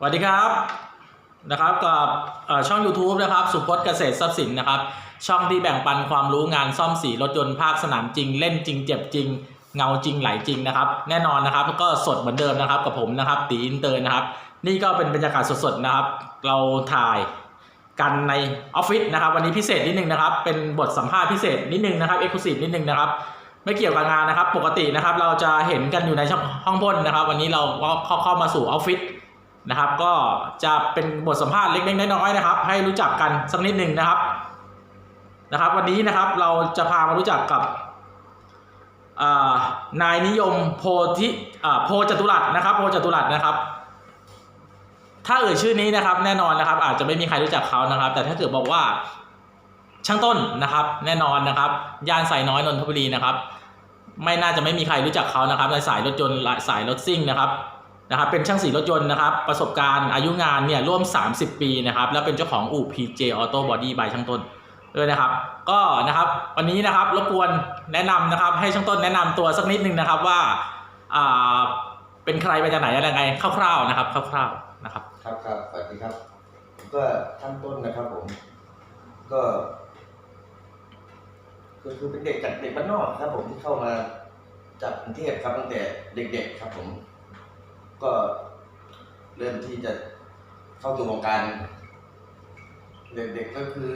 สวัสดีครับนะครับกับช่อง YouTube นะครับสุพจน์เกษตรทรัพย์สินนะครับ ช่องที่แบ่งปันความรู้งานซ่อมสีรถยนต์ภาคสนามจริง เล่นจริง เจ็บจริง เงาจริงไหลจริงนะครับ แน่นอนนะครับก็สดเหมือนเดิมนะครับกับผมนะครับ ตีอินเตอร์นะครับ นี่ก็เป็นบรรยากาศสดๆนะครับ เราถ่ายกันในออฟฟิศนะครับ วันนี้พิเศษนิดนึงนะครับ เป็นบทสัมภาษณ์พิเศษนิดนึงนะครับเอ็กซ์คลูซีฟนิดนึงนะครับไม่เกี่ยวกับงานนะครับ ปกตินะครับ เราจะเห็นกันอยู่ในห้องพ่นนะครับ วันนี้เราก็เข้าเข้ามาสู่ออฟฟิศ นะครับ ก็จะเป็นบทสัมภาษณ์เล็กๆน้อยๆนะครับ ให้รู้จักกันสักนิดหนึ่งนะครับนะครับ วันนี้นะครับเราจะพามารู้จักกับอ่านายนิยมโพธิอ่าโพจตุรัสนะครับ โพจตุรัสนะครับ ถ้าเอ่ยชื่อนี้นะครับ แน่นอนนะครับ อาจจะไม่มีใครรู้จักเขานะครับ แต่ถ้าเกิดบอกว่าช่างต้นนะครับ แน่นอนนะครับย่านสายน้อยนนทบุรีนะครับ ไม่น่าจะไม่มีใครรู้จักเขานะครับในสายรถยนต์สายรถซิ่งนะครับ นะครับเป็นช่างสีรถยนต์นะครับ ประสบการณ์อายุงานเนี่ยร่วม 30 ปีนะครับ แล้วเป็นเจ้าของอู่ PJ Auto Body by ช่างต้นด้วยนะครับ ก็นะครับวันนี้นะครับรบกวนแนะนำนะครับ ให้ช่างต้นแนะนำตัวสักนิดนึงนะครับว่าอ่าเป็นใครไปจากไหนอะไรไงคร่าวๆนะครับคร่าวๆนะครับ ครับครับสวัสดีครับผมก็ขั้นต้นนะครับผม ก็ก็คือเป็นเด็กจากเด็กบ้านนอกครับผมที่เข้ามาจากกรุงเทพครับตั้งแต่เด็ก ๆ ครับผม ก็เริ่มที่จะเข้าสู่วงการเด็กๆก็คือ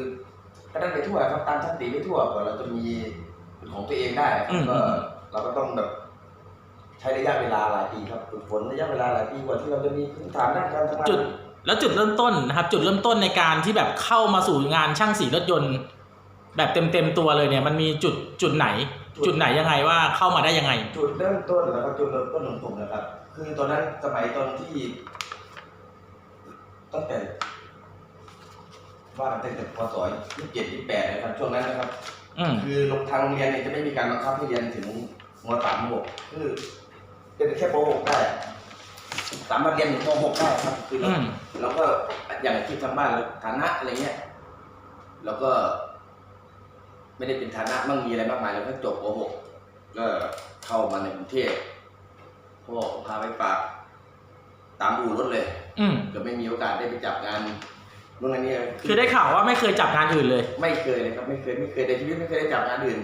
ก็ได้ไปทั่วครับตามทัศนติไปทั่วกว่าเราจะมีเป็นของตัวเองได้ครัอืบมก็อืมเราก็ต้องแบบใช้ระยะเวลาหลายปีครับฝึกฝนระยะเวลาหลายปีกว่าที่เราจะมีพื้นฐานด้านการทำงานจุด แล้วจุดเริ่มต้นนะครับ จุดเริ่มต้นในการที่แบบเข้ามาสู่งานช่างสีรถยนต์ แบบเต็มเต็มๆตัวเลยเนี่ย มันมีจุดจุดไหน จุดไหนยังไงว่าเข้ามาได้ยังไง จุดเริ่มต้นนะครับจุดเริ่มต้นของผมนะครับ คือตอนนั้นสมัยตอนที่ตั้งแต่ว่าตั้งแต่พศยี่สิบเจ็ดยี่สิบแปดนะครับช่วงนั้นนะครับ อืมคือลงทางโรงเรียนเนี่ยจะไม่มีการบังคับให้เรียนถึงมสามมหกคือเรียนแค่ปหกได้ สามารถเรียนถึงมหกได้ครับ คือเราอืมเราก็อย่างที่ทางบ้านเราฐานะอะไรเงี้ยเราก็ ไม่ได้เป็นฐานะมั่งมีอะไรมากมายเราก็จบปหกก็เข้ามาในกรุงเทพ พ่อพาไปฝากตามอู่รถเลยอืมก็ไม่มีโอกาสได้ไปจับงานนู่นนั่นนี่คือได้ข่าวว่าไม่เคยจับงานอื่นเลย ไม่เคยเลยครับ ไม่เคยไม่เคยในชีวิตไม่เคยได้จับงานอื่น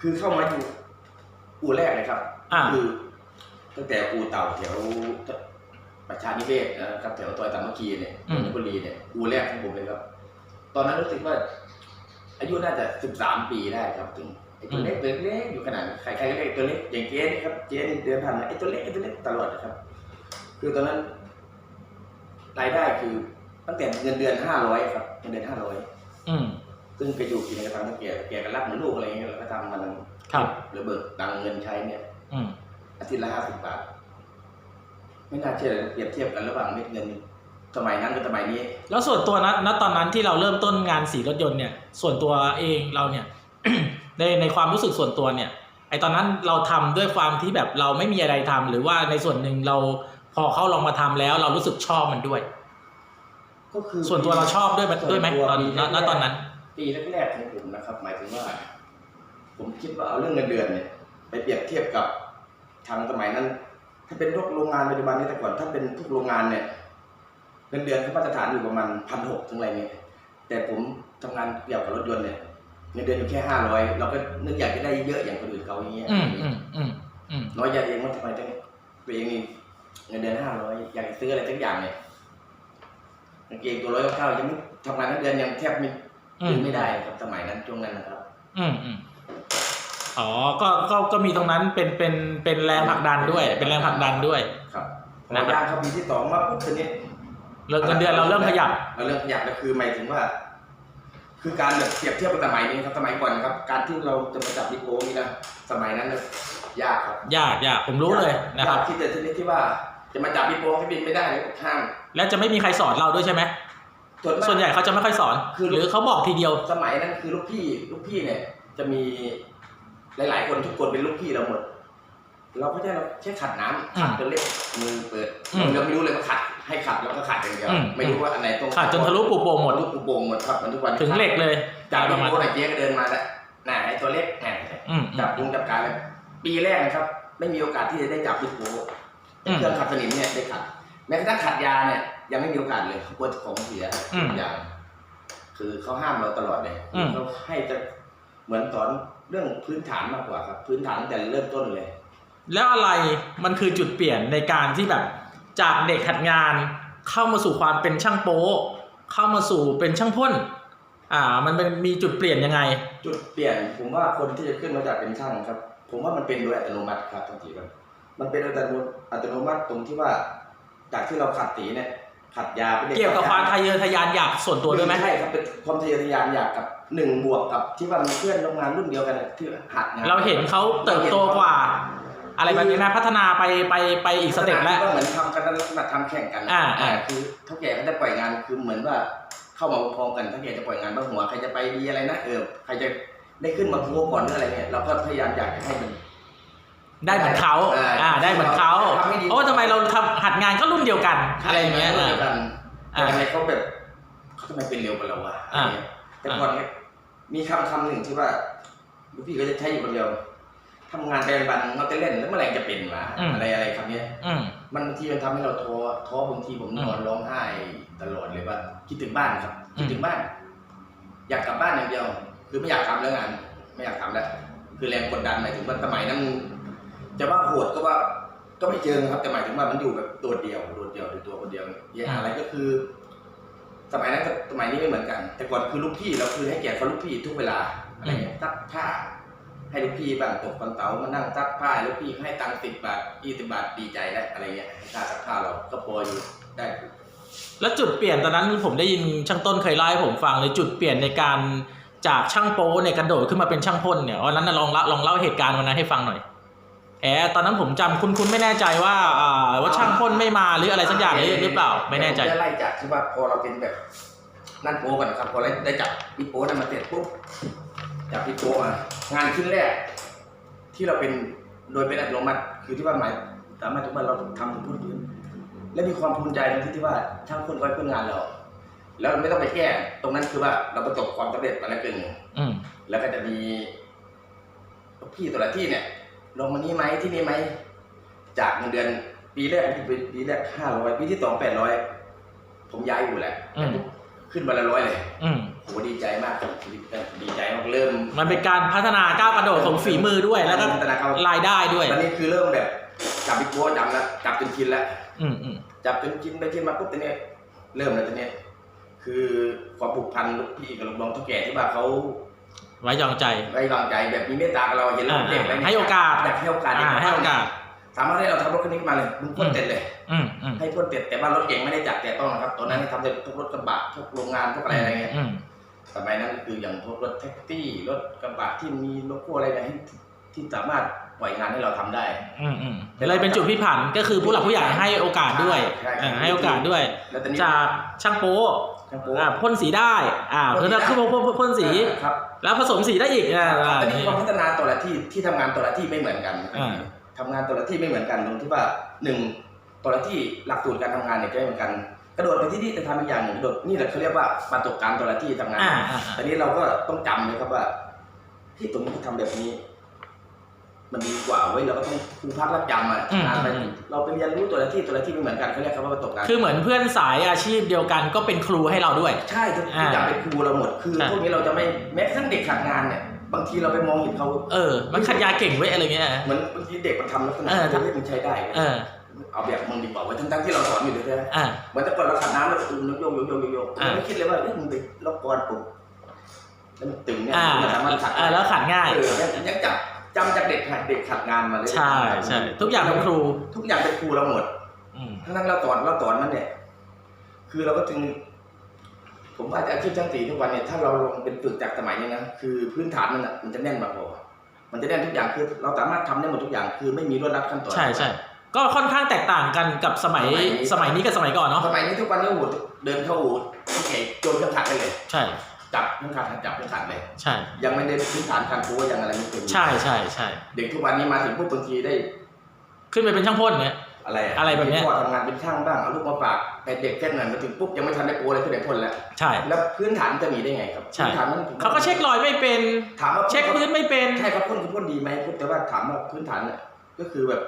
คือเข้ามาอยู่อู่แรกเลยครับอ่าคือตั้งแต่อู่เต่าแถวประชานิเวศนะครับแถวซอยสามัคคีเนี่ยนนทบุรีเนี่ยอู่แรกของผมเลยครับ ตอนนั้นรู้สึกว่า อายุน่าจะสิบสามปีได้ครับถึง ไอ้ตัวเล็กตัวเล็กอยู่ขนาดนั้นใครๆก็เรียกตัวเล็กอย่างเจ๊นี่ครับเจ๊นี่เดินผ่านมาไอ้ตัวเล็กไอ้ตัวเล็กตลอดนะครับ คือตอนนั้นรายได้คือตั้งแต่เงินเดือนห้าร้อยครับเงินเดือนห้าร้อยอืมซึ่งไปอยู่กินกับทางตะเกียบแกก็รับเหมือนลูกอะไรเงี้ยเราก็ทำมันครับระเบิดตังค์เงินใช้เนี่ยอืมอาทิตย์ละห้าสิบบาท ไม่น่าเชื่อเลยเปรียบเทียบกันระหว่างเม็ดเงินสมัยนั้นกับสมัยนี้ แล้วส่วนตัวนะณตอนนั้นที่เราเริ่มต้นงานสีรถยนต์เนี่ย ส่วนตัวเองเราเนี่ย ในในความรู้สึกส่วนตัวเนี่ยไอตอนนั้นเราทำด้วยความที่แบบเราไม่มีอะไรทำหรือว่าในส่วนหนึ่งเราพอเขาลองมาทำแล้ว เรารู้สึกชอบมันด้วย ก็คือส่วนตัวเราชอบด้วยไหมด้วยไหมตอนณณตอนนั้น ปีแรกๆของผมนะครับ หมายถึงว่า ผมคิดว่าเอาเรื่องเงินเดือนเนี่ย ไปเปรียบเทียบกับทางสมัยนั้น ถ้าเป็นพวกโรงงานปัจจุบันนี้แต่ก่อนถ้าเป็นพวกโรงงานเนี่ยเงินเดือนเขามาตรฐานอยู่ประมาณพันหกถึงอะไรเนี่ยแต่ผมทำงานเกี่ยวกับรถยนต์เนี่ย เงินเดือนอยู่แค่ห้าร้อยเราก็นึกอยากจะได้เยอะอย่างคนอื่นเขาอย่างเงี้ยอืมอืมอืมอืมน้อยใจเองว่าทำไมต้องตัวเองนี่เงินเดือนห้าร้อยอยากจะซื้ออะไรสักอย่างเนี่ยกางเกงตัวร้อยเก้ายังไม่ทำงานทั้งเดือนยังแทบไม่อืซื้มอไม่ได้ครับสมัยนั้นช่วงนั้นนะครับ อืมอืมอ๋อ ก็ ก็ ก็มีตรงนั้นเป็นเป็น เป็นแรงผลักดันด้วย เป็นแรงผลักดันด้วย ครับพนะอครับย่างเข้าปีที่สองมาปุ๊บทีนี้เริ่มเงินเดือนเราเริ่มขยับ เราเริ่มขยับก็คือหมายถึงว่า คือการแบบเปรียบเทียบกับสมัยนี้ครับสมัยก่อนนะครับ การที่เราจะมาจับดิโก้นี่นะสมัยนั้นเนี่ยยากครับยากยากผมรู้เลยนะครับยากที่จะชนิดที่ว่าจะมาจับดิโก้ให้บินไม่ได้เลยห้ามและจะไม่มีใครสอนเราด้วยใช่ไหมส่วนมากส่วนใหญ่เขาจะไม่ค่อยสอนคือหรือเขาบอกทีเดียวสมัยนั้นคือลูกพี่ลูกพี่เนี่ยจะมีหลาย ๆ คนทุกคนเป็นลูกพี่เราหมด เราก็จะแค่ขัดน้ำอืมขัดจนเล็กมือเปิดอืมเราไม่รู้เลยว่าขัดให้ขัดแล้วก็ขัดอย่างเดียวอืมไม่รู้ว่าอันไหนตรงขาดจนทะลุปูโป่งหมดทะลุปูโป่งหมดครับมันทุกวันถึงเหล็กเลยจากปประระมามาณณไหนเจ๊ก็เดินมาแล้วน่ะไอ้ตัวเล็กแหมอืมจับปุงจับการเลยปีแรกนะครับ ไม่มีโอกาสที่จะได้จับดิโก้อืมเครื่องขัดสนิมเนี่ยได้ขัดแม้กระทั่งขัดยาเนี่ยยังไม่มีโอกาสเลยเขากลัวของเสียอืมอย่าง คือเขาห้ามเราตลอดเลยอืมเขาให้จะเหมือนสอนเรื่องพื้นฐานมากกว่าครับ พื้นฐานตั้งแต่เริ่มต้นเลย แล้วอะไรมันคือจุดเปลี่ยนในการที่แบบจากเด็กขัดงานเข้ามาสู่ความเป็นช่างโป๊ะเข้ามาสู่เป็นช่างพ่นอ่า มันเป็นมีจุดเปลี่ยนยังไง จุดเปลี่ยนผมว่าคนที่จะขึ้นมาจากเป็นช่างครับ ผมว่ามันเป็นโดยอัตโนมัติครับบางทีมันมันเป็นอัตโนอัตโนมัติตรงที่ว่า จากที่เราขัดสีเนี่ยขัดยาไปด็เกี่ยวกับความทะเยอทะยานอยากส่วนตัวด้วยไหมใช่ครับเป็นความทะเยอทะยานอยากกับหนึ่งบวกกับที่ว่ามีเพื่อนร่วมงานรุ่นเดียวกันที่หัดงานเราเห็นเขาเติบโตกว่า อะไรแบบนี้นะพัฒนาไปไปไปอีกสเต็ปแล้ว ก็เหมือนทำกันลักษณะทำแข่งกันอ่าอ่าคือเท่าแก่เขาจะปล่อยงานคือเหมือนว่าเข้ามาพร้อมกันเท่าแก่จะปล่อยงานบ้างหัวใครจะไปดีอะไรนะเออใครจะได้ขึ้นมาโพก่อนหรืออะไรเนี่ยเราก็พยายามอยากจะให้มัน ได้เหมือนเขาอ่าอ่าได้เหมือนเขาทำให้ดี โอ้ทำไมเราทำหัดงานก็รุ่นเดียวกันอะไรอย่างเงี้ยใช่อ่ากันอ่าแต่ทำไมเขาแบบเขาทำไมเป็นเร็วกว่าเราวะอ่าอะไรเงี้ยแต่ก่อนเนี่ยมีคำคำหนึ่งที่ว่าลูกพี่ก็จะใช้อยู่คนเดียว ทำงานไปวันๆเราจะเล่นแล้วเมื่อไหร่จะเป็นวะอะไรอะไรคำเนี้ยอืมมันบางทีมันทำให้เราท้อท้อบางทีผมอืมนอนร้องไห้ตลอดเลยว่าคิดถึงบ้านครับอืมคิดถึงบ้าน อยากกลับบ้านอย่างเดียว คือไม่อยากทำแล้วงาน ไม่อยากทำแล้วคือแรงกดดันหมายถึงว่าสมัยนั้นจะว่าโหดก็ว่าก็ไม่เจอนะครับแต่หมายถึงว่ามันอยู่แบบตัวเดียวโดดเดียวหรือตัวคนเดียวอย่างอะไรก็คือ สมัยนั้นกับสมัยนี้ไม่เหมือนกัน แต่ก่อนคือลูกพี่เราคือให้เกียรติเขาลูกพี่ทุกเวลาอะไรเงี้ยซักผ้า ให้ลูกพี่บ้างตกกันเต๋ามานั่งซักผ้าลูกพี่ให้ตังค์สิบบาทยี่สิบบาทดีใจแล้วอะไรเงี้ยให้ค่าซักผ้าเราก็พออยู่ได้ แล้วจุดเปลี่ยนตอนนั้นผมได้ยินช่างต้นเคยเล่าให้ผมฟังเลยจุดเปลี่ยนในการจากช่างโป๊เนี่ยกระโดดขึ้นมาเป็นช่างพ่นเนี่ยวันนั้นน่ะลองเล่าลองเล่าเหตุการณ์วันนั้นให้ฟังหน่อยแอบตอนนั้นผมจำคุณคุณไม่แน่ใจว่าอ่าว่าช่างพ่นไม่มาหรืออะไรสักอย่างหรือหรือเปล่า ไม่แน่ใจจะไล่จากที่ว่าพอเราเป็นแบบนั่นโป๊กันนะครับพอได้จับพี่โป๊นั่นมาเสร็จปุ๊บ จับพี่โป๊มางานขึ้นแรก ที่เราเป็นโดยเป็นอัตโนมัติคือที่ว่าหมายสามารถที่ว่าเราทำพื้นพื้นและมีความภูมิใจตรงที่ที่ว่าช่างคนคอยเพื่องานเรา แล้วเราไม่ต้องไปแก้ตรงนั้นคือว่าเราประสบความสำเร็จมาแล้วกึ่งหนึ่งอืมแล้วก็จะมีพี่แต่ละที่เนี่ย ลงมานี้ไหมที่นี่ไหมจากเงินเดือน ปีแรกปีแรกห้าร้อยปีที่สองแปดร้อยผมย้ายอยู่แหละอืมขึ้นวันละร้อยเลย อืม โหดีใจมากครับดีใจมากเริ่มมันเป็นการพัฒนาก้าวกระโดดของฝีมือด้วย แล้วก็พัฒนาเขารายได้ด้วยตอนนี้คือเริ่มแบบจับบิ๊กโบ๊ทจำแล้วจับจนชินแล้วอืมอืมจับจนชินไปชินมาปุ๊บตอนนี้เริ่มแล้วตอนนี้คือความผูกพันลูกพี่กับลูกน้องเท่าแก่ที่ว่าเขาไว้ยองใจไว้วางใจแบบมีเมตตากับเราเห็นเราเด็กอะไรเนี่ยให้โอกาสอยากให้โอกาสอ่าให้โอกาสสามารถให้เราทำรถคันนี้มาเลยมึงพ่นเต็ดเลยอืมอืมให้พ่นเต็ดแต่ว่ารถเก่งไม่ได้จัดแต่ต้องนะครับตอนนั้นให้ทำแต่พวกรถกระบะพวกโรงงานพวกอะไรอะไรเงี้ยอืม สมัยนั้นคืออย่างพวกรถแท็กซี่รถกระบะที่มีโลโก้อะไรเนี่ยให้ที่สามารถปล่อยงานให้เราทำได้ อืมอืมเลยเป็นจุดพลิกผันก็คือผู้หลักผู้ใหญ่ให้โอกาสด้วยใช่อ่าให้โอกาสด้วย แล้วตอนนี้จากช่างโป๊ะช่างโป๊อ่าพ่นสีได้ อ่าพ่เพื่นอสีได้คือพ่นพ่นพ่นสี ครับแล้วผสมสีได้อีกอ่าครับอ่าตอนนี้นี่ความพัฒนาแต่ละที่ที่ทำงานแต่ละที่ไม่เหมือนกันอ่า ทำงานแต่ละที่ไม่เหมือนกันตรงที่ว่าหนึ่งแต่ละที่หลักสูตรการทำงานเนี่ยจะไม่เหมือนกัน กระโดดไปที่นี่จะทำอีกอย่างหนึ่งกระโดดนี่แหละเขาเรียกว่าประสบการณ์แต่ละที่ทำงานอ่าอ่า ตอนนี้เราก็ต้องจำเลยครับว่าที่ตรงนี้เขาทำแบบนี้ มันดีกว่าเว้ยเราก็ต้องครูพักรับจำอะงานไปเราไปเรียนรู้ตัวละที่ตัวละที่ไม่เหมือนกันเขาเรียกคำว่าประสบการณ์ คือเหมือนเพื่อนสายอาชีพเดียวกันก็เป็นครูให้เราด้วย ใช่ทุกทุกอย่างเป็นครูเราหมด คือใช่ พวกนี้เราจะไม่แม้กระทั่งเด็กขัดงานเนี่ย บางทีเราไปมองเห็นเขาเออ มันขัดยาเก่งเว้ยอะไรเงี้ย เหมือนบางทีเด็กมันทำลักษณะเออ ที่มันใช้ได้เออ เอาแบบมึงดีกว่าเว้ยทั้งๆที่เราสอนอยู่เลยใช่ไหมอ่า เหมือนแต่ก่อนเราขัดน้ำเราตึงโยกโยกโยกโยกโยกอ่า ไม่คิดเลยว่าเอ้ยมึงไปล็อกกรปุ๊บแล้วมันตึงเนี่ยอ่ามันสามารถขัดอ่าแล้วขัดง่าย เออยังยังจับจำจากเด็กขัดเด็กขัดงานมาเลยใช่ใช่ทุกอย่างเป็นครูทุกอย่างเป็นครูเราหมด อืมทั้งนั้นเราสอนเราสอนมันเนี่ย คือเราก็จึง ผมว่าอาชีพช่างสีทุกวันเนี่ยถ้าเราลงเป็นฝึกจากสมัยนี้นะคือพื้นฐานมันอะมันจะแน่นมากพอมันจะแน่นทุกอย่างคือ เราสามารถทำได้หมดทุกอย่าง คือไม่มีรวดรัดขั้นตอนใช่ใช่ ก็ค่อนข้างแตกต่างกันกับสมัยสมัยนี้กับสมัยก่อนเนาะสมัยนี้ทุกวันนี้โอ้โหเดินเข้าอู่ที่เก๋โจนเครื่องขัดได้เลย ใช่จับเครื่องขัดจับเครื่องขัดเลย ใช่ ยังไม่ได้พื้นฐานการโค้ยังอะไรไม่เป็นใช่ใช่ใช่เด็กทุกวันนี้มาถึงปุ๊บบางทีได้ ขึ้นไปเป็นช่างพ่นเนี่ยอะไรอะไรแบบเนี้ยพ่อทำงานเป็นช่างบ้างเอาลูกมาฝากไปเด็กแค่นั้นมาถึงปุ๊บยังไม่ทันได้โปรเลยขึ้นได้พ่นแล้วใช่แล้วพื้นฐานจะมีได้ไงครับใช่พื้นฐานมันผมเขาก็เช็ครอยไม่เป็นถามว่าเช็คพื้นไม่เป็นใช่ครับพ่นคือพ่นดีไหมปุ๊บแต่ว่าถามว่าพื้นฐานเนี่ยก็คือแบบ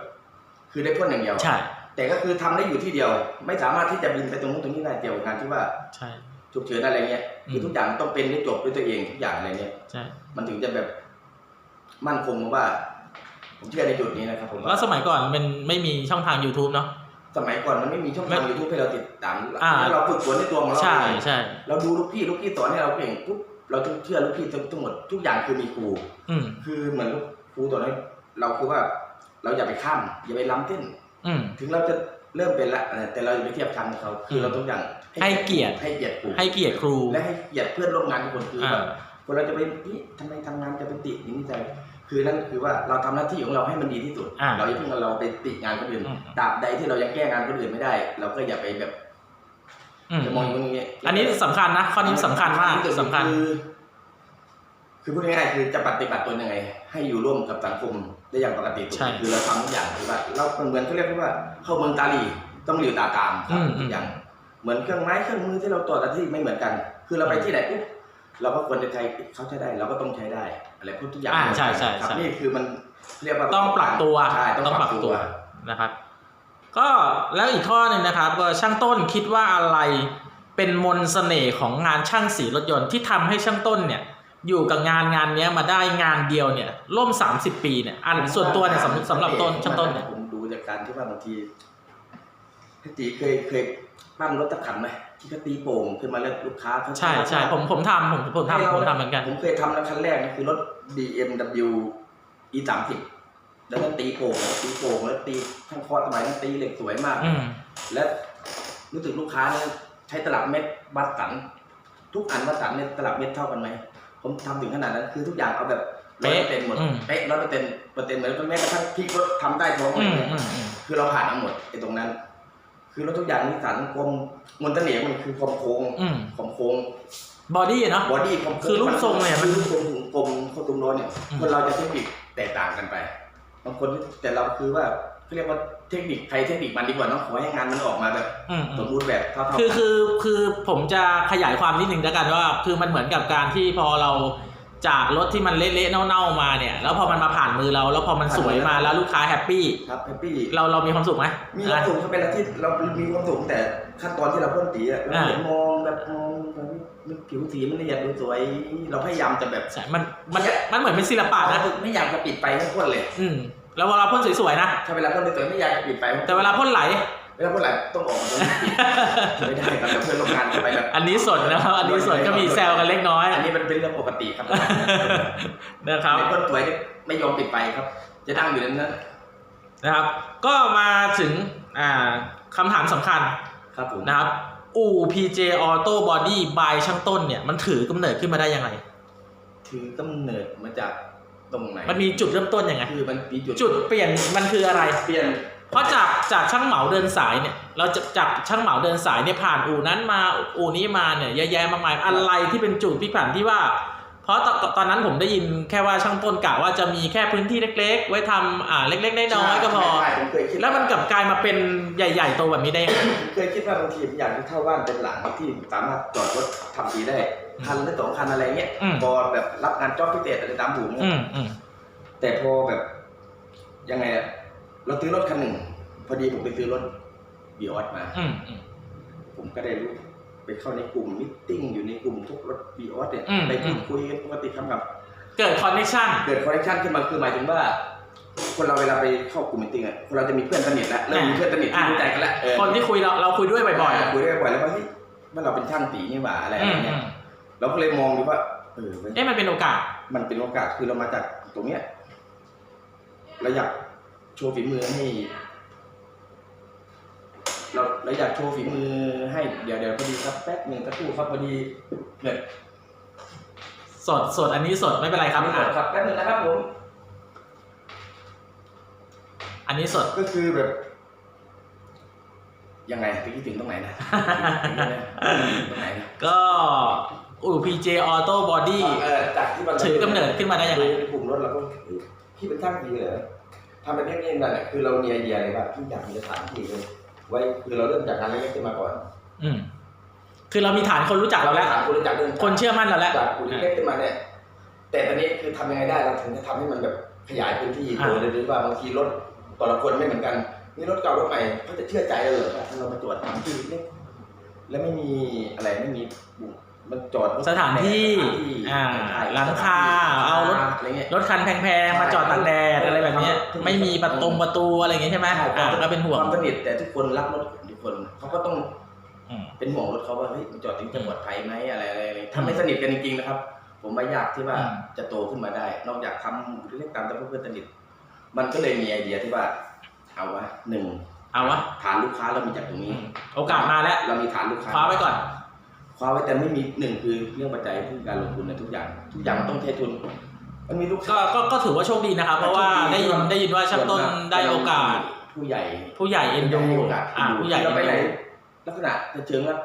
คือได้พ่นอย่างเดียว ใช่ แต่ก็คือทำได้อยู่ที่เดียว ไม่สามารถที่จะบินไปตรงนู้นตรงนี้ได้เกี่ยวกับการที่ว่าใช่ ฉุกเฉินอะไรเงี้ยอืมคือทุกอย่างต้องเป็นได้จบด้วยตัวเองทุกอย่างอะไรเงี้ยใช่ มันถึงจะแบบมั่นคงว่า ผมเชื่อในจุดนี้นะครับผมแล้วสมัยก่อนมันไม่มีช่องทาง YouTube เนาะ สมัยก่อนมันไม่มีช่องทางไม่ยูทูบให้เราติดตามอ่าแล้วเราฝึกฝนในตัวของเราใช่เอง ใช่ เราดูลูกพี่ลูกพี่สอนให้เราเก่งปุ๊บเราต้องเชื่อลูกพี่ทั้งหมดทุกอย่างคือมีครู อืม คือเหมือนลูกครูตอนนั้นเราคือว่า เราอย่าไปข้ามอย่าไปล้ำเต้นอืมถึงเราจะเริ่มเป็นละแต่เราอย่าไปเทียบชั้นกับเขาคือเราต้องอย่างให้เกียรติให้เกียรติครูให้เกียรติครู และให้เกียรติเพื่อนร่วมงานทุกคนคืออ่าว่าคนเราจะไปนี่ทำไมทำงานจะไปติอย่างนี้ใจคือนั่นคือว่าเราทำหน้าที่ของเราให้มันดีที่สุดอ่าเราอย่าเพิ่งเอาเราไปติงานคนอื่นอืมตราบใดที่เรายังแก้งานคนอื่นไม่ได้ เราก็อย่าไปแบบอืมจะมองอย่างนี้อันนี้สำคัญนะข้อนี้สำคัญมากสำคัญคือคือพูดง่ายๆคือจะปฏิบัติตนยังไง ให้อยู่ร่วมกับสังคม ได้อย่างปกติใช่คือเราทำทุกอย่างคือว่าเราเหมือนเขาเรียกว่าเข้าเมืองตาลีต้องหลิวตาตามครัอืบมทุกอย่างเหมือนเครื่องไม้เครื่องมือที่เราตรวจที่ไม่เหมือนกัน คือเราไปที่ไหนปุ๊บเราก็ควรจะใช้เขาใช้ได้เราก็ต้องใช้ได้อะไรพวกทุกอย่างอ่าใช่ใช่ครับใช่นี่คือมันเรียกว่าต้องปรับตัวใช่ต้องปรับตัวนะครับ ก็แล้วอีกข้อหนึ่งนะครับก็ช่างต้นคิดว่าอะไรเป็นมนต์เสน่ห์ของงานช่างสีรถยนต์ที่ทำให้ช่างต้นเนี่ย อยู่กับงานงานเนี้ยมาได้งานเดียวเนี่ยร่วม 30 ปีเนี่ยอันส่วนตัวเนี่ยสำสำหรับต้นช่างต้นเนี่ยผมดูจากการที่ว่าบางทีพี่ตีเคยเคยปั้นรถตะขันไหมที่เขาตีโป่งขึ้นมาแล้วลูกค้าเขาใช่ใช่ผมผมทำผมผมให้ทำราผมทำเหมือนกัน ผมเคยทำแล้วคันแรกนะคือรถ BMW E 3 0แล้วก็ตีโป่งตีโป่งแล้วตีทั้งคอสมัยนั้นตีเหล็กสวยมากอืมและรู้สึกลูกค้าเนี่ยใช้ตลับเม็ดวัดสันทุกอันวัดสันเนี่ยตลับเม็ดเท่ากันไหม ผมทำถึงขนาดนั้นคือทุกอย่างเอาแบบร้อยเปอร์เซ็นต์หมดอืม เป๊ะร้อยเปอร์เซ็นต์เปอร์เซ็นต์เหมือนแม้กระทั่งพลิกรถทำใต้ท้องอะไรอืมเงี้ย อืมอืม คือเราผ่านมาหมดไอ้ตรงนั้น คือรถทุกอย่างมีสันกลมมนตเนียมันคือความโค้งอืม ความโค้งบอดี้เนาะ บอดี้ความโค้งคือรูปทรงเนี่ยมันคือรูปทรงกลมเข้าตรงโน้นเนี่ยอืม คนเราจะเทคนิคแตกต่างกันไปบางคนแต่เราคือว่าเขาเรียกว่า เทคนิคใครเทคนิคมันดีกว่าเนาะขอให้งานมันออกมาแบบอืมอืสมมบูรณ์แบบเท่าๆคือกันคือคือผมจะขยายความนิดนึงแล้วกันว่า คือมันเหมือนกับการที่พอเราจากรถที่มันเละๆเน่าๆมาเนี่ย แล้วพอมันมาผ่านมือเรา แล้วพอมันสวยมาแล้วลูกค้าแฮปปี้ครับแฮปปี้เราเรามีความสุขไหมมีความสุขก็เป็นอะไรที่เรามีความสุขแต่ขั้นตอนที่เราพ่นสีอะเราอ่าเห็นมองแบบมองแบบมันผิวสีมันละเอียดดูสวย เราพยายามจะแบบ ใช่มันมันมันเหมือนเป็นศิลปะนะ ไม่อยากจะปิดไฟให้พ่นเลย อืม แล้วเวลาพ่นสวยๆนะ ถ้าเวลาพ่นสวยๆไม่อยากจะปิดไฟแต่เวลาพ่นไหล เวลาพ่นอะไรต้องออกมาตรงนี้ปิดไม่ได้ครับเดี๋ยวเพื่อนร่วมงานจะไปแบบอันนี้สดนะครับ อันนี้สดก็มีแซวกันเล็กน้อย อันนี้มันเป็นเรื่องปกติครับนะครับในพ่นสวยไม่ยอมปิดไฟครับ จะนั่งอยู่ในนั้นนะครับ ก็มาถึงอ่าคำถามสำคัญครับผมนะครับอู่ PJ Auto Body by ช่างต้นเนี่ยมันถือกำเนิดขึ้นมาได้ยังไง ถือกำเนิดมาจาก ตรงไหนมันมีจุดเริ่มต้นยังไงคือมันมีจุดจุดเปลี่ยนมันคืออะไรเปลี่ยนเพราะจากจากช่างเหมาเดินสายเนี่ย เราจะจากช่างเหมาเดินสายเนี่ยผ่านอู่นั้นมาอู่นี้มาเนี่ยเยอะแยะมากมายอะไรที่เป็นจุดพลิกผันที่ว่า เพราะตอนตอนนั้นผมได้ยินแค่ว่าช่างต้นกะว่าจะมีแค่พื้นที่เล็ก ๆ ไว้ทำอ่าเล็กๆน้อยๆก็พอ ใช่ผมเคยคิดแล้วมันกลับกลายมาเป็นใหญ่ ๆ โตแบบนี้ได้ยังไง ผมเคยคิดว่าบางทีผมอยากจะเข้าบ้านเป็นหลังที่สามารถจอดรถทำดีได้ คันหรือสองคันอะไรเงี้ยอืม พอแบบรับงานจ็อบพิเศษอะไรตามหูเนี่ย อืมอืมแต่พอแบบยังไงอะเราซื้อรถคันหนึ่ง พอดีผมไปซื้อรถบีออสมา อืมอืม ผมก็ได้รู้ไปเข้าในกลุ่มมิทติ้งอยู่ในกลุ่มทุกรถบีออสเนี่ยอืม ไปพูอืดมคุยกันปกติคำกับ เกิดคอนเนคชั่น เกิดคอนเนคชั่นขึ้นมาคือหมายถึงว่า คนเราเวลาไปเข้ากลุ่มมิทติ้งอะคนเราจะมีเพื่อนสนิทแล้วเริ่มมีเพื่อนสนิทที่อ่า รู้ใจกันแล้วเออคนที่คุยเราเราคุยด้วยบ่อยๆอะคุยได้บ่อยแล้วว่าเฮ้ยว่าเราเป็นช่างตีนี่หว่าอะไรออืมย่างอืเงี้ยม เราก็เลยมองดูว่า เออเว้ยเอ๊ะมันเป็นโอกาส มันเป็นโอกาสคือเรามาจากตรงเนี้ยเราอยากโชว์ฝีมือให้ เราเราอยากโชว์ฝีมือให้เดี๋ยวเดี๋ยวพอดีครับแป๊บหนึ่งสักครู่ครับพอดีเนี่ยสดสดอันนี้สดไม่เป็นไรครับไม่หมดอะครับแป๊บหนึงนะครับผมอันนี้สด ก็คือแบบ ยังไงไปคิดถึงตรงไหนนะตรงไหนนะ ก็ อู่ PJ Auto Body เออจากที่มันถือกำเนิดขึ้นมาได้ยังไงในกลุ่มรถเราก็เฮ้ยพี่เป็นช่างดีเหรอทำเป็นเรื่องนี้นั่นแหละคือเรามีไอเดียอะไรบ้างที่อยากมีสถานที่เลยไว้คือเราเริ่มจากงานเล็กๆขึ้นมาก่อน อืมคือเรามีฐานคนรู้จักเราแล้วถามคนรู้จักเรื่องคนเชื่อมั่นเราแล้วจากกลุ่มเล็กๆขึ้นมาเนี่ยแต่ตอนนี้คือทำยังไงได้เราถึงจะทำให้มันแบบขยายพื้นที่อ่าตัวเลยหรือว่าบางทีรถแต่ละคนไม่เหมือนกันนี่รถเก่ารถใหม่เขาจะเชื่อใจเราเหรอว่าถ้าเรามาตรวจทำที่เล็กแล้วไม่มีอะไรไม่มี มันจอดรถสถานที่สถานที่อ่าใช่หลังคาเอารถอะไรเงี้ยรถคันแพงๆมาจอดตากแดดอะไรแบบเนี้ยไม่มีประตงประตูอะไรอย่างเงี้ยใช่ไหมใช่อ่าก็เป็นห่วงความสนิทแต่ทุกคนรักรถทุกคนเขาก็ต้องอืมเป็นห่วงรถเขาว่าเฮ้ยมันจอดถึงจะปลอดภัยไหมอะไรอะไรอะไรถ้าไม่สนิทกันจริงๆนะครับ ผมว่ายากที่ว่าอืมจะโตขึ้นมาได้ นอกจากทำเรื่องตามแต่เพื่อนสนิทมันก็เลยมีไอเดียที่ว่าเอาวะหนึ่งเอาวะฐานลูกค้าเรามีจากตรงอืนี้มโอกาสมาแล้วเรามีฐานลูกค้าคว้าไว้ก่อน คว้าไว้แต่ไม่มีหนึ่งคือเรื่องปัจจัยคือการลงทุนในทุกอย่าง ทุกอย่างมันต้องใช้ทุน มันมีลูกก็ก็ก็ถือว่าโชคดีนะครับ เพราะว่าได้ยินได้ยินว่าช่างต้นได้โอกาส ผู้ใหญ่ผู้ใหญ่เอ็นดูให้โอกาสอ่าผู้ใหญ่เราไปไหนเอ็นดูลักษณะจะเชิงว่า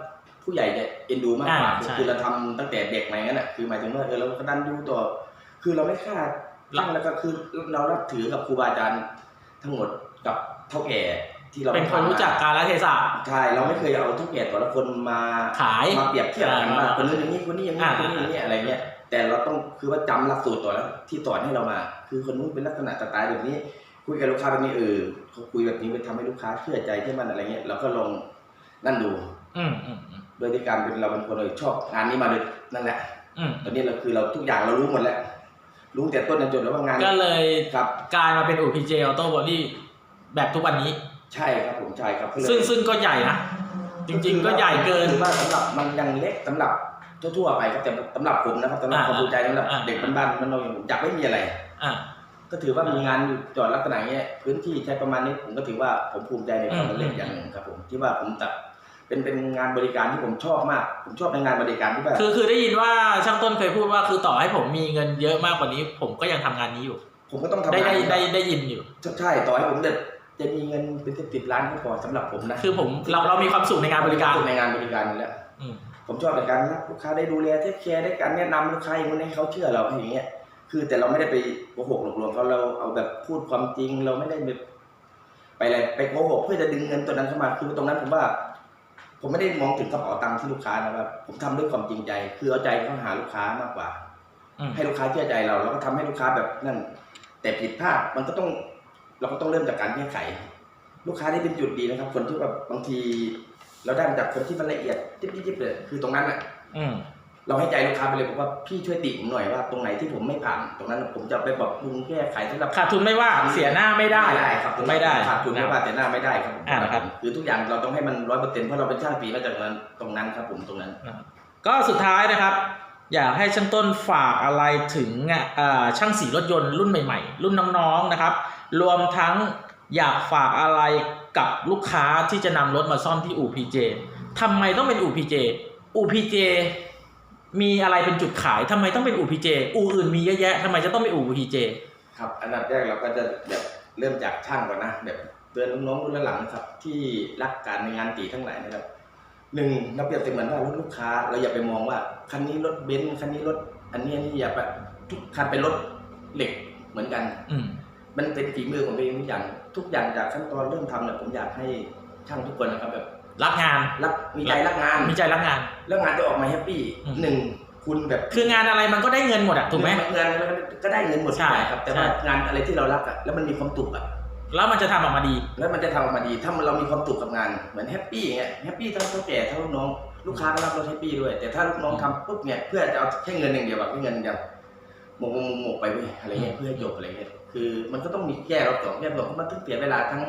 ผู้ใหญ่จะเอ็นดูมากกว่าอ่าใช่ คือเราทำตั้งแต่เด็กมาอย่างนั้นอะคือหมายถึงว่าเออเราก็ดันดูต่อคือเราไม่คาดช่างแล้วก็คือเรานับถือกับครูบาอาจารย์ทั้งหมดกับเท่าแก่ ที่เราเป็นคนรู้จักกาลเทศะใช่เราไม่เคยเอาเท่าแก่แต่ละคนมาขายมาเปรียบเทียบกันว่าอ่าคนนู้นอย่างนี้คนนี้อย่างนี้อ่าคนนี้อย่างนี้อะไรเงี้ยแต่เราต้องคือว่าจำหลักสูตรต่อแล้วที่สอนให้เรามา คือคนนู้นเป็นลักษณะสไตล์แบบนี้ คุยกับลูกค้าแบบนี้เออเขาคุยแบบนี้ไปทำให้ลูกค้าเชื่อใจที่มันอะไรเงี้ยเราก็ลองนั่นดู อืมอืมอืมโดยที่การเป็นเราเป็นคนเลยชอบงานนี้มาเลยนั่นแหละอืมตอนนี้เราคือเราทุกอย่างเรารู้หมดแล้วรู้แต่ต้นจนจบแล้วว่างานก็เลยครับกลายมาเป็นอู่พีเจออโต้บอดี้แบบทุกวันนี้ ใช่ครับผมใช่ครับก็เลยซึ่งซึ่งก็ใหญ่นะจริง ๆ ก็ใหญ่เกินถือว่าสำหรับมันยังเล็กสำหรับทั่วๆไปครับแต่สำหรับผมนะครับสำหรับอ่าความภูมิใจสำหรับอ่าเด็กบ้านๆมันเราอย่างผมอยากไม่มีอะไรอ่าก็ถือว่ามีงานอยู่จอดลักษณะเงี้ยพื้นที่ใช้ประมาณนี้ผมก็ถือว่าผมภูมิใจในความสำเร็จอืมอย่างหนึ่งครับผมที่ว่าผมตัดเป็นเป็นงานบริการที่ผมชอบมาก ผมชอบในงานบริการที่ว่าคือคือได้ยินว่าช่างต้นเคยพูดว่าคือต่อให้ผมมีเงินเยอะมากกว่านี้ ผมก็ยังทำงานนี้อยู่ ผมก็ต้องทำได้งานได้ได้ได้ยินอยู่ใช่ต่อให้ผมจะ จะมีเงินเป็นสิบสิบล้านก็พอสำหรับผมนะคือผมเราเรามีความสุขในงานบริการในงานบริการนี่แหละอืมผมชอบในการรับลูกค้าได้ดูแลเทคแคร์ได้การแนะนำลูกค้าอย่างนี้ให้เขาเชื่อเราอย่างเงี้ย คือแต่เราไม่ได้ไปโกหกหลอกลวงเขาเราเอาแบบพูดความจริงเราไม่ได้แบบไปอะไรไปโกหกเพื่อจะดึงเงินตัวนั้นเข้ามาคือตรงนั้นผมว่า ผมไม่ได้มองถึงกระเป๋าตังค์ที่ลูกค้านะครับผมทำด้วยความจริงใจ คือเอาใจเข้าหาลูกค้ามากกว่า อืมให้ลูกค้าเชื่อใจเราแล้วก็ทำให้ลูกค้าแบบนั่นแต่ผิดพลาดมันก็ต้อง เราก็ต้องเริ่มจากการแก้ไข ลูกค้าที่เป็นจุดดีนะครับ คนที่แบบบางที เราได้มาจากคนที่มันละเอียดยิบๆเลยคือตรงนั้นอะอืมเราให้ใจลูกค้าไปเลยบอกว่าพี่ช่วยติผมหน่อยว่าตรงไหนที่ผมไม่ผ่าน ตรงนั้นผมจะไปปรับปรุงแก้ไขสำหรับขาดทุนไม่ว่าเสียหน้าไม่ได้ครับตรงนั้นไม่ได้ขาดทุนไม่ว่าแต่หน้าไม่ได้ครับผมอ่านะครับคือทุกอย่างเราต้องให้มันร้อยเปอร์เซ็นต์เพราะเราเป็นช่างฝีมาจากนั้นตรงนั้นครับ ผมตรงนั้น ก็สุดท้ายนะครับ อยากให้ช่างต้นฝากอะไรถึงอ่าช่างสีรถยนต์รุ่นใหม่ ๆ รุ่นน้องๆนะครับ รวมทั้งอยากฝากอะไรกับลูกค้าที่จะนำรถมาซ่อมที่อู่พีเจทำไมต้องเป็นอู่พีเจอู่พีเจมีอะไรเป็นจุดขายทำไมต้องเป็นอู่พีเจอู่อื่นมีเยอะแยะทำไมจะต้องเป็นอู่พีเจครับ อันดับแรกเราก็จะแบบเริ่มจากช่างก่อนนะแบบเตือนน้องๆรุ่นหลังๆนะครับ ที่รักการในงานตีทั้งหลายนะครับหนึ่งเราเปรียบเสมือนว่ารถลูกค้า เราอย่าไปมองว่าคันนี้รถเบนซ์คันนี้รถ อันนี้อันนี้อย่าไปทุกคันเป็นรถเหล็กเหมือนกัน อื มมันเป็นฝีมือของตัวเองทุกอย่างทุกอย่างจากขั้นตอนเริ่มทำเนี่ยผมอยากให้ช่างทุกคนนะครับแบบรักงานรักมีใจรักงานมีใจรักงาน แล้วงานจะออกมาแฮปปี้อืม หนึ่งคุณแบบคืองานอะไรมันก็ได้เงินหมดอะถูกไหมเงินก็ได้เงินหมดใช่ทุกอย่างครับแต่ว่าใช่งานอะไรที่เรารักอะแล้วมันมีความสุขอะแล้วมันจะทำออกมาดี แล้วมันจะทำออกมาดี ถ้ามันเรามีความสุขกับงานเหมือนแฮปปี้อย่างเงี้ยแฮปปี้ทั้งเท่าแก่ทั้งลูกน้องลูกค้าก็รับรถแฮปปี้ด้วย แต่ถ้าลูกน้องทำปุ๊บเนี่ยเพื่อจะเอาแค่เงินอย่างเดียวแบบแค่เงินอย่างเดียวหมกหมกหมกไปเว้ยอะไรเงี้ยเพื่อให้จบอะไรเงี้ย คือมันก็ต้องมีแก้รอบสองแก้รอบสองเพราะมันต้องเสียเวลาทั้ง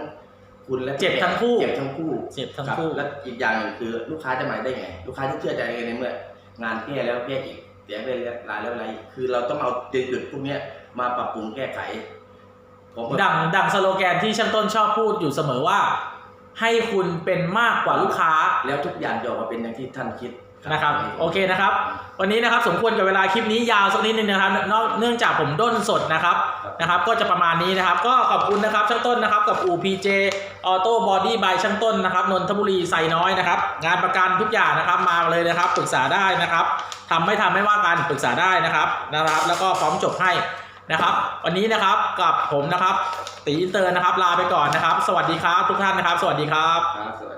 คุณและเจ็บทั้งคู่เจ็บทั้งคู่เจ็บทั้งครับคู่และอีกอย่างหนึ่งคือ ลูกค้าจะหมายได้ไง ลูกค้าจะเชื่อใจในเมื่องานแก้แล้วแก้อีกเสียเวลาแล้วอะไร คือเราต้องเอาจุดๆพวกเนี้ยมาปรับปรุงแก้ไขผมก็ดังดังสโลแกนที่ช่างต้นชอบพูดอยู่เสมอว่า ให้คุณเป็นมากกว่าลูกค้าแล้วทุกอย่างจะออกมาเป็นอย่างที่ท่านคิดนะครับโอเคนะครับ วันนี้นะครับสมควรกับเวลาคลิปนี้ยาวสักนิดนึงนะครับเนื่องเนื่องจากผมด้นสดนะครับ นะครับก็จะประมาณนี้นะครับ ก็ขอบคุณนะครับช่างต้นนะครับ กับอู่ PJ Auto Body by ช่างต้นนะครับนนทบุรีไซน้อยนะครับ งานประกันทุกอย่างนะครับมาเลยนะครับปรึกษาได้นะครับทำไม่ทำไม่ว่ากันปรึกษาได้นะครับนะครับ แล้วก็พร้อมจบให้นะครับ วันนี้นะครับกับผมนะครับ ตีอินเตอร์นะครับ ลาไปก่อนนะครับ สวัสดีครับทุกท่านนะครับ สวัสดีครับครับสวัสดี